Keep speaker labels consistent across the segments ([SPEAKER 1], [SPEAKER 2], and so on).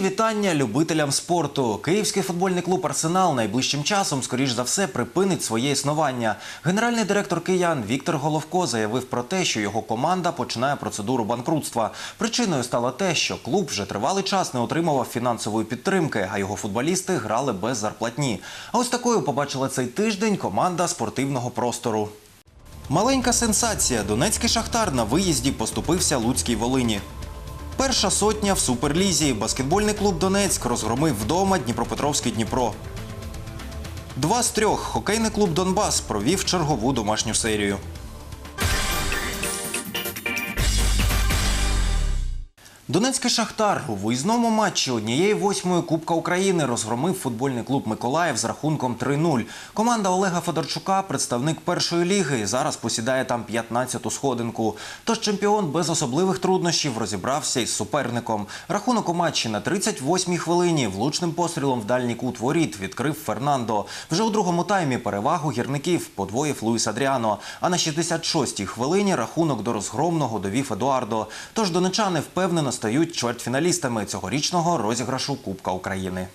[SPEAKER 1] Вітання любителям спорту. Київський футбольний клуб Арсенал найближчим часом, скоріш за все, припинить своє існування. Генеральний директор киян Віктор Головко заявив про те, що його команда починає процедуру банкрутства. Причиною стало те, що клуб вже тривалий час не отримував фінансової підтримки, а його футболісти грали без зарплатні. А ось такою побачила цей тиждень команда спортивного простору. Маленька сенсація. Донецький шахтар на виїзді поступився Луцькій Волині. Перша сотня в суперлізі. Баскетбольний клуб Донецьк розгромив вдома Дніпропетровський Дніпро. Два з трьох. Хокейний клуб Донбас провів чергову домашню серію. Донецький шахтар у виїзному матчі однієї восьмої Кубка України розгромив футбольний клуб Миколаїв з рахунком 3-0. Команда Олега Федорчука, представник першої ліги, зараз посідає там 15-ту сходинку. Тож чемпіон без особливих труднощів розібрався із суперником. Рахунок у матчі на 38-й хвилині влучним пострілом в дальній кут воріт відкрив Фернандо. Вже у другому таймі перевагу гірників подвоїв Луїс Адріано. А на 66-й хвилині рахунок до розгромного довів Едуардо. Тож донечани впевнено стають чвертьфіналістами цьогорічного розіграшу Кубка України.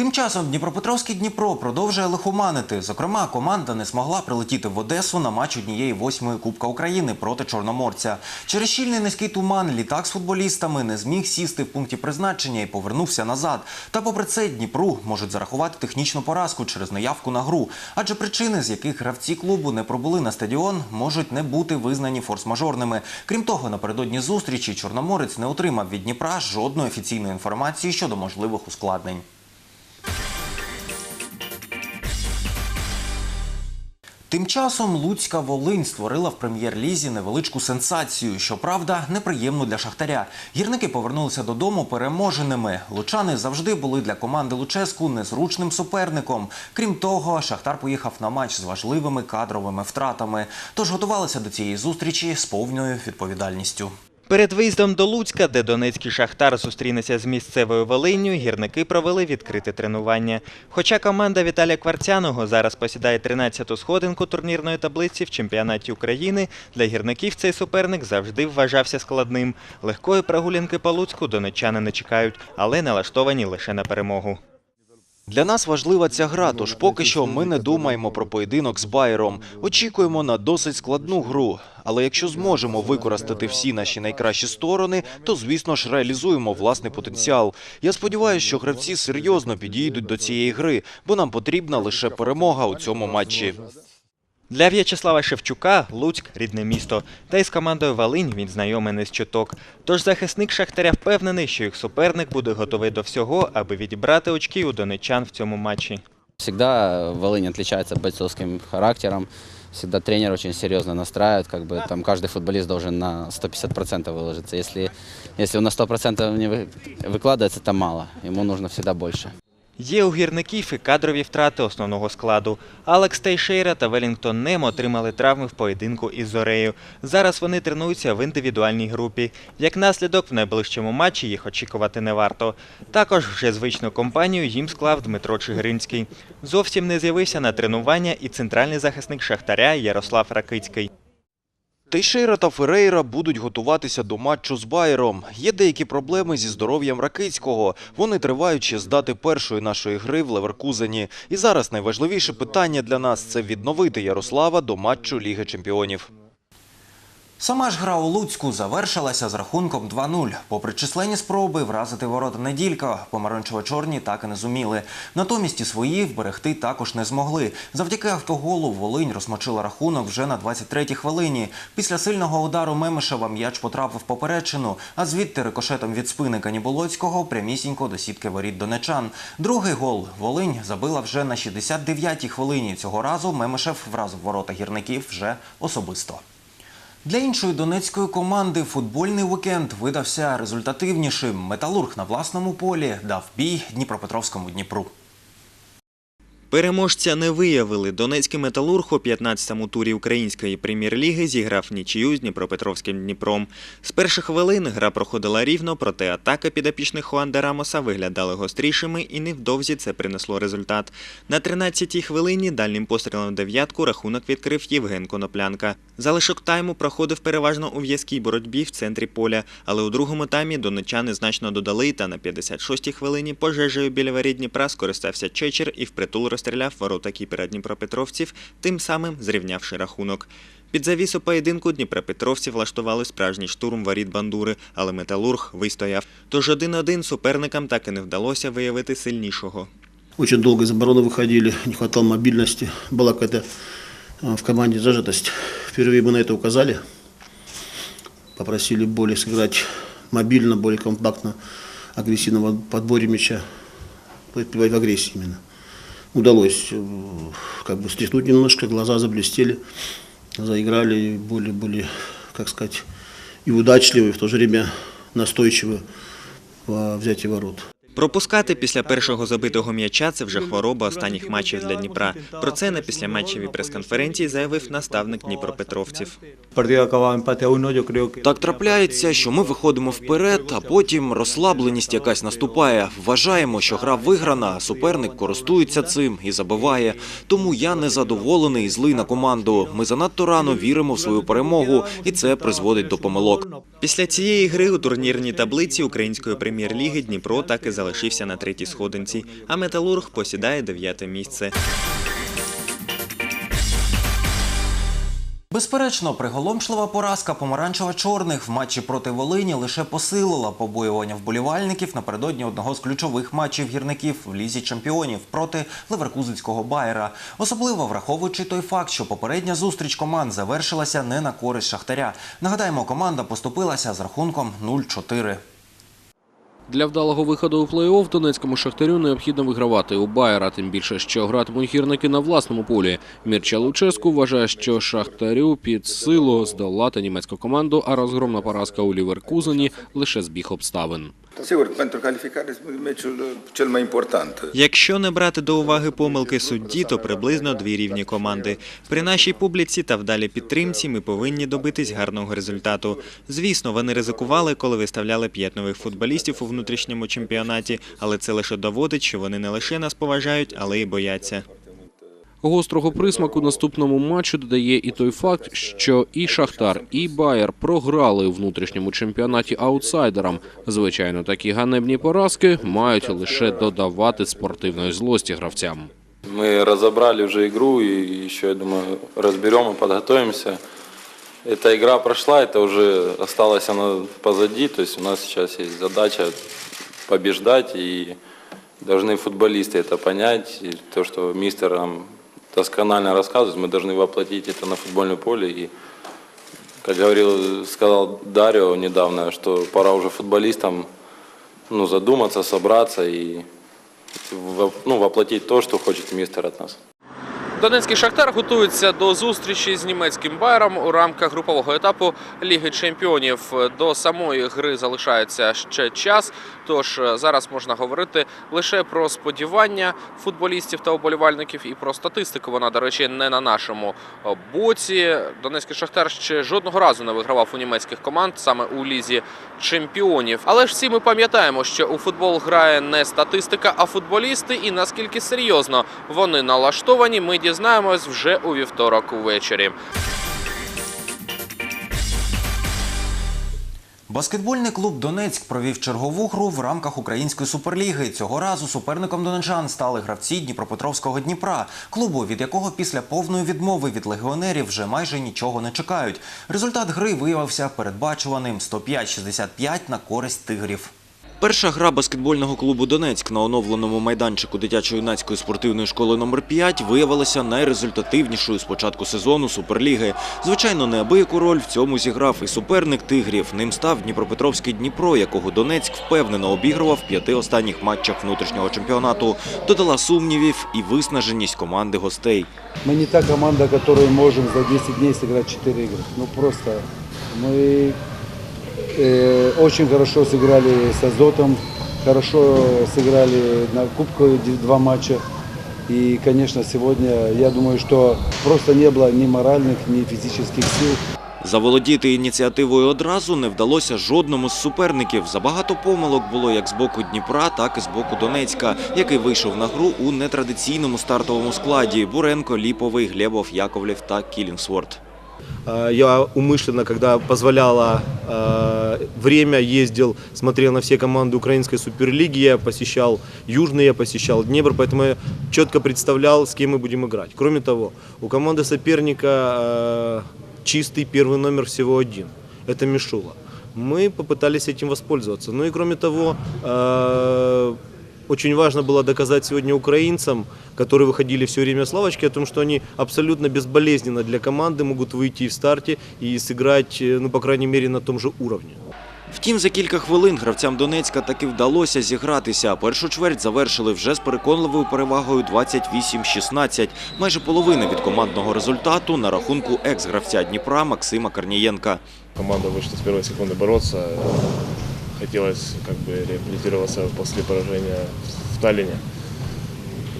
[SPEAKER 1] Тим часом Дніпропетровський Дніпро продовжує лихоманити. Зокрема, команда не змогла прилетіти в Одесу на матч однієї восьмої Кубка України проти Чорноморця. Через щільний низький туман літак з футболістами не зміг сісти в пункті призначення і повернувся назад. Та попри це Дніпру можуть зарахувати технічну поразку через неявку на гру. Адже причини, з яких гравці клубу не пробули на стадіон, можуть не бути визнані форс-мажорними. Крім того, напередодні зустрічі Чорноморець не отримав від Дніпра жодної офіційної інформації щодо можливих ускладнень. Тим часом Луцька Волинь створила в прем'єр-лізі невеличку сенсацію. Щоправда, неприємну для шахтаря. Гірники повернулися додому переможеними. Лучани завжди були для команди Луческу незручним суперником. Крім того, Шахтар поїхав на матч з важливими кадровими втратами. Тож готувалися до цієї зустрічі з повною відповідальністю.
[SPEAKER 2] Перед виїздом до Луцька, де Донецький шахтар зустрінеться з місцевою Волинню, гірники провели відкрите тренування. Хоча команда Віталія Кварцяного зараз посідає 13-ту сходинку турнірної таблиці в чемпіонаті України, для гірників цей суперник завжди вважався складним. Легкої прогулянки по Луцьку донеччани не чекають, але налаштовані лише на перемогу.
[SPEAKER 1] Для нас важлива ця гра, тож поки що ми не думаємо про поєдинок з Байером. Очікуємо на досить складну гру. Але якщо зможемо використати всі наші найкращі сторони, то звісно ж реалізуємо власний потенціал. Я сподіваюся, що гравці серйозно підійдуть до цієї гри, бо нам потрібна лише перемога у цьому матчі.
[SPEAKER 2] Для В'ячеслава Шевчука Луцьк – рідне місто. Та й з командою Волинь він знайомий не з чуток. Тож захисник Шахтаря впевнений, що їх суперник буде готовий до всього, аби відібрати очки у донеччан в цьому матчі.
[SPEAKER 3] Всегда Волынь отличается бойцовским характером. Всегда тренер очень серьезно настраивает, как бы там каждый футболист должен на 150% выложиться. Если, если он на 100% не вы- выкладывается, то мало. Ему нужно всегда больше.
[SPEAKER 2] Є у гірників і кадрові втрати основного складу. Алекс Тейшейра та Велінгтон Нем отримали травми в поєдинку із Зорею. Зараз вони тренуються в індивідуальній групі. Як наслідок, в найближчому матчі їх очікувати не варто. Також вже звичну компанію їм склав Дмитро Чигиринський. Зовсім не з'явився на тренування і центральний захисник Шахтаря Ярослав Ракицький.
[SPEAKER 1] Тейшейра та Ферейра будуть готуватися до матчу з Байером. Є деякі проблеми зі здоров'ям Ракицького. Вони тривають ще з дати першої нашої гри в Леверкузені. І зараз найважливіше питання для нас це відновити Ярослава до матчу Ліги Чемпіонів. Сама ж гра у Луцьку завершилася з рахунком 2-0. Попри численні спроби вразити ворота неділька, помаранчево-чорні так і не зуміли. Натомість і свої вберегти також не змогли. Завдяки автоголу Волинь розмочила рахунок вже на 23-й хвилині. Після сильного удару Мемишева м'яч потрапив поперечину, а звідти рикошетом від спини Каніболоцького прямісінько до сітки воріт донечан. Другий гол Волинь забила вже на 69-й хвилині. Цього разу Мемишев вразив ворота гірників вже особисто. Для іншої донецької команди футбольний вікенд видався результативнішим. Металург на власному полі дав бій Дніпропетровському Дніпру.
[SPEAKER 2] Переможця не виявили. Донецький металург у 15-му турі української прем'єр-ліги зіграв нічию з Дніпропетровським Дніпром. З перших хвилин гра проходила рівно, проте атака підопічних Хуанда Рамоса виглядали гострішими і невдовзі це принесло результат. На 13-й хвилині дальнім пострілом дев'ятку рахунок відкрив Євген Коноплянка. Залишок тайму проходив переважно у в'язкій боротьбі в центрі поля, але у другому таймі донечани значно додали та на 56-й хвилині пожежею біля воріт Дніпра скористався Чечер і впритул розстріляв ворота кіпера Дніпропетровців, тим самим зрівнявши рахунок. Під завісу поєдинку Дніпропетровці влаштували справжній штурм воріт бандури, але металург вистояв. Тож один-один суперникам так і не вдалося виявити сильнішого.
[SPEAKER 4] Очень долго из обороны выходили, не хватало мобильности. Была какая-то э, в команде зажатость. Впервые мы на это указали. Попросили более сыграть мобильно, более компактно, агрессивно в подборе мяча, в в агрессии именно. Удалось э, как бы стряхнуть немножко, глаза заблестели, заиграли более, более, как сказать, и удачливы, и в то же время настойчивы во взятии ворот.
[SPEAKER 2] Пропускати після першого забитого м'яча це вже хвороба останніх матчів для Дніпра. Про це на післяматчевій прес-конференції заявив наставник Дніпропетровців.
[SPEAKER 1] Так трапляється, що ми виходимо вперед, а потім розслабленість якась наступає. Вважаємо, що гра виграна, а суперник користується цим і забиває. Тому я не задоволений і злий на команду. Ми занадто рано віримо в свою перемогу, і це призводить до помилок.
[SPEAKER 2] Після цієї гри у турнірній таблиці української прем'єр-ліги Дніпро так і залишився на третій сходинці, а металург посідає дев'яте місце.
[SPEAKER 1] Безперечно, приголомшлива поразка помаранчево-чорних в матчі проти Волині лише посилила побоювання вболівальників напередодні одного з ключових матчів гірників в лізі чемпіонів проти Леверкузенського Байера. Особливо враховуючи той факт, що попередня зустріч команд завершилася не на користь Шахтаря. Нагадаємо, команда поступилася з рахунком 0-4.
[SPEAKER 5] Для вдалого виходу у плей-офф Донецькому шахтарю необхідно вигравати у Байера, тим більше, що гратимуть гірники на власному полі. Мірча Луческу вважає, що шахтарю під силу здолати німецьку команду, а розгромна поразка у Ліверкузені лише збіг обставин.
[SPEAKER 6] Sigur, pentru calificare meciul cel mai important.
[SPEAKER 2] Якщо не брати до уваги помилки судді, то приблизно дві рівні команди. При нашій публіці та вдалій підтримці ми повинні добитись гарного результату. Звісно, вони ризикували, коли виставляли п'ять нових футболістів у внутрішньому чемпіонаті, але це лише доводить, що вони не лише нас поважають, але й бояться.
[SPEAKER 5] Гострого присмаку наступному матчу додає і той факт, що і Шахтар, і Байер програли у внутрішньому чемпіонаті аутсайдерам. Звичайно, такі ганебні поразки мають лише додавати спортивної злості гравцям.
[SPEAKER 7] Мы разобрали уже игру и еще, я думаю, разберем и подготовимся. Эта игра прошла, это уже осталось она позади, то есть у нас сейчас есть задача побеждать, и должны футболисты это понять, и то, что мистер нам досконально рассказывает, мы должны воплотить это на футбольное поле, и как говорил, сказал Дарио недавно, что пора уже футболистам ну, задуматься, собраться и во- ну, воплотить то, что хочет мистер от нас.
[SPEAKER 5] Донецький Шахтар готується до зустрічі з німецьким Байером у рамках групового етапу Ліги Чемпіонів. До самої гри залишається ще час. Тож е, зараз можна говорити лише про сподівання футболістів та оболівальників і про статистику. Вона, до речі, не на нашому е, боці. Донецький Шахтар ще жодного разу не вигравав у німецьких команд саме у лізі чемпіонів. Але ж всі ми пам'ятаємо, що у футбол грає не статистика, а футболісти, і наскільки серйозно вони налаштовані, ми дізнаємось вже у вівторок увечері.
[SPEAKER 1] Баскетбольний клуб Донецьк провів чергову гру в рамках української суперліги. Цього разу суперником донечан стали гравці Дніпропетровського Дніпра, клубу, від якого після повної відмови від легіонерів вже майже нічого не чекають. Результат гри виявився передбачуваним 105-65 на користь тигрів. Перша гра баскетбольного клубу Донецьк на оновленому майданчику дитячо-юнацької спортивної школи номер 5 виявилася найрезультативнішою з початку сезону Суперліги. Звичайно, неабияку роль в цьому зіграв і суперник тигрів. Ним став Дніпропетровський Дніпро, якого Донецьк впевнено обігрував в п'яти останніх матчах внутрішнього чемпіонату. Додала сумнівів і виснаженість команди гостей.
[SPEAKER 8] Мы не та команда, которая можем за 10 дней сыграть 4 игры. Ну просто мы э, очень хорошо сыграли с Азотом, хорошо сыграли на Кубковые д- два матча. И, конечно, сегодня я думаю, что просто не было ни моральных, ни физических сил.
[SPEAKER 1] Заволодіти ініціативою одразу не вдалося жодному з суперників. Забагато помилок було як з боку Дніпра, так і з боку Донецька, який вийшов на гру у нетрадиційному стартовому складі: Буренко, Ліповий, Глебов, Яковлєв та Кілінгсворт.
[SPEAKER 9] Э, Я умышленно, когда позволяло э, время, ездил, смотрел на все команды украинской суперлиги, я посещал Южный, я посещал Днепр, поэтому я четко представлял, с кем мы будем играть. Кроме того, у команды соперника э, чистый первый номер всего один. Это Мишула. Мы попытались этим воспользоваться. Ну и кроме того, очень важно было доказать сегодня украинцам, которые выходили все время с лавочки, о том, что они абсолютно безболезненно для команды могут выйти и в старте и сыграть, э, ну, по крайней мере, на том же уровне.
[SPEAKER 1] Втім, за кілька хвилин гравцям Донецька таки вдалося зігратися. Першу чверть завершили вже з переконливою перевагою 28-16. Майже половина від командного результату на рахунку екс-гравця Дніпра Максима Корнієнка.
[SPEAKER 10] Команда вышла с первой секунды бороться. Хотелось как бы реабилитироваться после поражения в Таллине.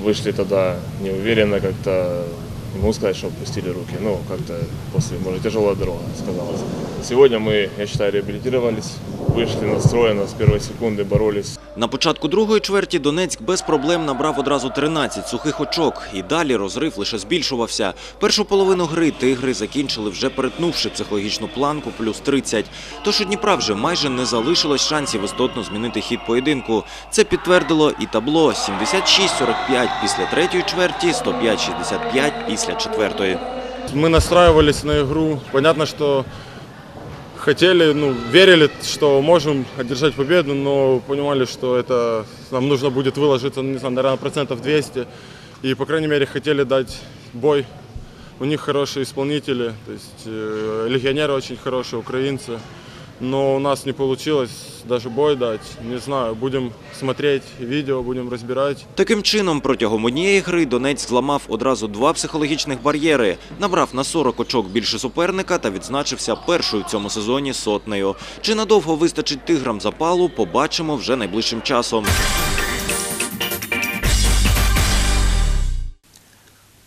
[SPEAKER 10] Вышли тогда неуверенно как-то, не могу сказать, что опустили руки, но как-то после, может, тяжелая дорога сказалась. Сегодня мы, я считаю, реабилитировались, вышли настроенно, с первой секунды боролись
[SPEAKER 1] На початку другої чверті Донецьк без проблем набрав одразу 13 сухих очок. І далі розрив лише збільшувався. Першу половину гри тигри закінчили вже перетнувши психологічну планку плюс 30. Тож у Дніпра вже майже не залишилось шансів істотно змінити хід поєдинку. Це підтвердило і табло 76-45 після третьої чверті, 105-65 після Четвертої.
[SPEAKER 10] Мы настраивались на игру. Понятно, что хотели, ну, верили, что можем одержать победу, но понимали, что это нам нужно будет выложиться, ну, не знаю, наверное, процентов 200. И, по крайней мере, хотели дать бой. У них хорошие исполнители, то есть э, легионеры очень хорошие, украинцы. Но у нас не получилось даже бой дать. Не знаю, будем смотреть видео, будем разбирать.
[SPEAKER 1] Таким чином, протягом однієї гри Донець зламав одразу два психологічних бар'єри, набрав на 40 очок більше суперника та відзначився першою в цьому сезоні сотнею. Чи надовго вистачить тиграм запалу, побачимо вже найближчим часом.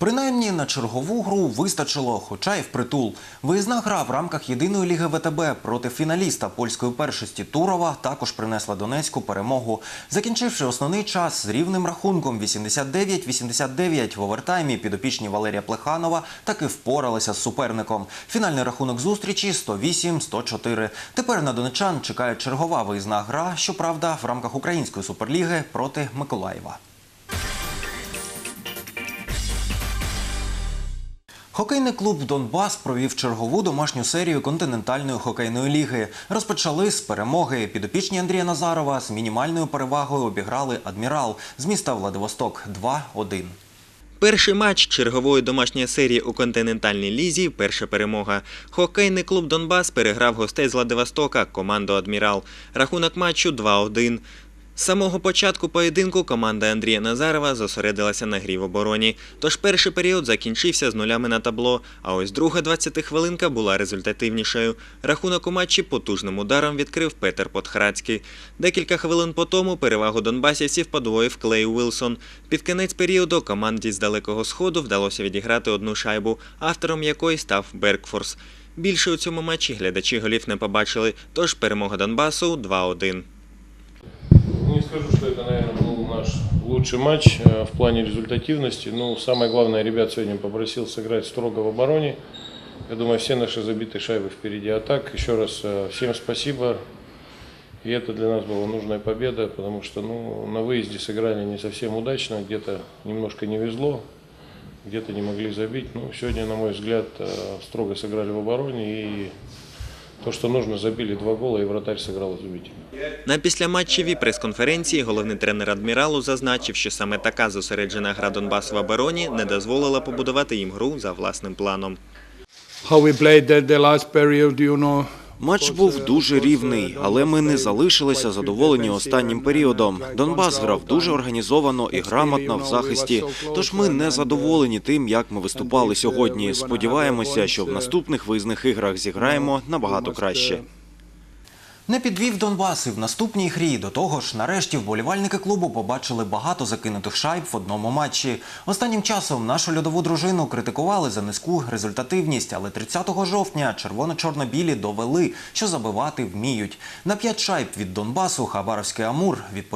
[SPEAKER 1] Принаймні на чергову гру вистачило, хоча й впритул. Виїзна гра в рамках єдиної ліги ВТБ проти фіналіста польської першості Турова також принесла Донецьку перемогу, закінчивши основний час з рівним рахунком 89-89 в овертаймі підопічні Валерія Плеханова таки впоралися з суперником. Фінальний рахунок зустрічі 108-104. Тепер на донечан чекає чергова виїзна гра, щоправда, в рамках української суперліги проти Миколаєва. Хокейний клуб Донбас провів чергову домашню серію континентальної хокейної ліги. Розпочали з перемоги. Підопічні Андрія Назарова з мінімальною перевагою обіграли адмірал з міста Владивосток 2-1.
[SPEAKER 2] Перший матч чергової домашньої серії у континентальній лізі. Перша перемога. Хокейний клуб Донбас переграв гостей з Владивостока, команду Адмірал. Рахунок матчу 2-1. З самого початку поєдинку команда Андрія Назарова зосередилася на грі в обороні. Тож перший період закінчився з нулями на табло, а ось друга 20 хвилинка була результативнішою. Рахунок у матчі потужним ударом відкрив Петер Подхрацький. Декілька хвилин по тому перевагу донбасівців подвоїв Клей Уилсон. Під кінець періоду команді з далекого сходу вдалося відіграти одну шайбу, автором якої став Бергфорс. Більше у цьому матчі глядачі голів не побачили, тож перемога Донбасу 2-1.
[SPEAKER 10] Скажу, что это, наверное, был наш лучший матч э, в плане результативности. Ну, самое главное, ребят сегодня попросил сыграть строго в обороне. Я думаю, все наши забитые шайбы впереди атак. Еще раз э, всем спасибо. И это для нас была нужная победа, потому что ну, на выезде сыграли не совсем удачно, где-то немножко не везло, где-то не могли забить. Ну, сегодня, на мой взгляд, э, строго сыграли в обороне и то, що нужно, забили два гола, і вратарь зіграв изумительно.
[SPEAKER 2] На післяматчевій прес-конференції головний тренер адміралу зазначив, що саме така зосереджена гра Донбасу в обороні не дозволила побудувати їм гру за власним планом.
[SPEAKER 8] How we played the last period, you know,
[SPEAKER 1] Матч був дуже рівний, але ми не залишилися задоволені останнім періодом. Донбас грав дуже організовано і грамотно в захисті. Тож ми не задоволені тим, як ми виступали сьогодні. Сподіваємося, що в наступних виїзних іграх зіграємо набагато краще. Не підвів Донбас і в наступній грі. До того ж, нарешті вболівальники клубу побачили багато закинутих шайб в одному матчі. Останнім часом нашу льодову дружину критикували за низьку результативність, але 30 жовтня червоно-чорно-білі довели, що забивати вміють. На п'ять шайб від Донбасу Хабаровський Амур відповів.